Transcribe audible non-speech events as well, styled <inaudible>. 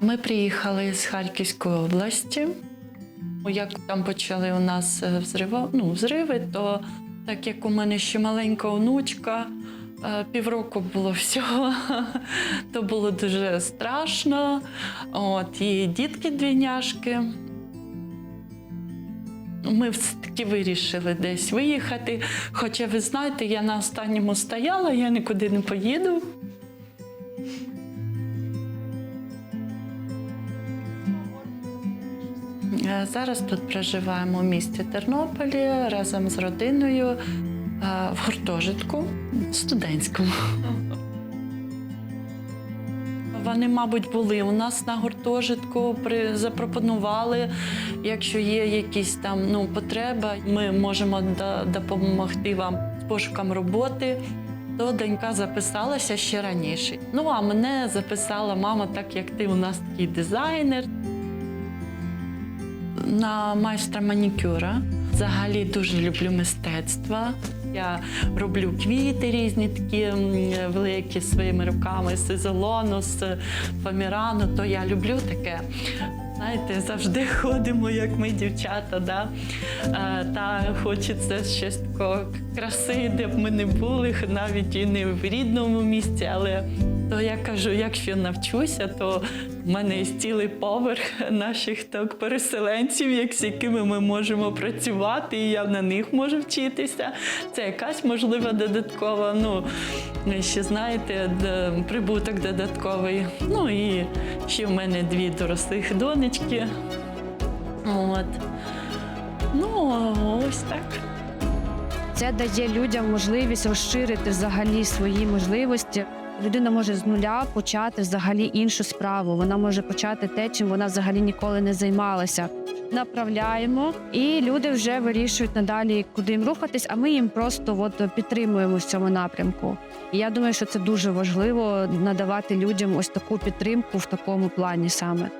Ми приїхали з Харківської області. Як там почали у нас е, взрива, ну, взриви, то так як у мене ще маленька онучка, е, півроку було всього, <laughs> то було дуже страшно. От, і дітки двійняшки. Ми все-таки вирішили десь виїхати. Хоча, ви знаєте, я на останньому стояла, я нікуди не поїду. Зараз тут проживаємо у місті Тернополі разом з родиною е, в гуртожитку студентському. Вони, мабуть, були у нас на гуртожитку, запропонували, якщо є якісь там ну, потреба, ми можемо допомогти вам з пошуком роботи. То донька записалася ще раніше. Ну а мене записала мама, так як ти у нас такий дизайнер на майстра манікюра. Взагалі дуже люблю мистецтво. Я роблю квіти різні, такі великі своїми руками з ізолону, з фамірану, то я люблю таке. Знаєте, завжди <laughs> ходимо, як ми дівчата, да? Е, та хочеться щось такого краси, де б ми не були, навіть і не в рідному місці, але то я кажу, якщо навчуся, то в мене є цілий поверх наших так переселенців, з якими ми можемо працювати, і я на них можу вчитися. Це якась можливо додаткова. Ну ще знаєте, прибуток додатковий. Ну і ще в мене дві дорослих донечки. От. Ну, ось так. Це дає людям можливість розширити взагалі свої можливості. Людина може з нуля почати взагалі іншу справу. Вона може почати те, чим вона взагалі ніколи не займалася. Направляємо, і люди вже вирішують надалі, куди їм рухатись. А ми їм просто от підтримуємо в цьому напрямку. І я думаю, що це дуже важливо надавати людям ось таку підтримку в такому плані саме.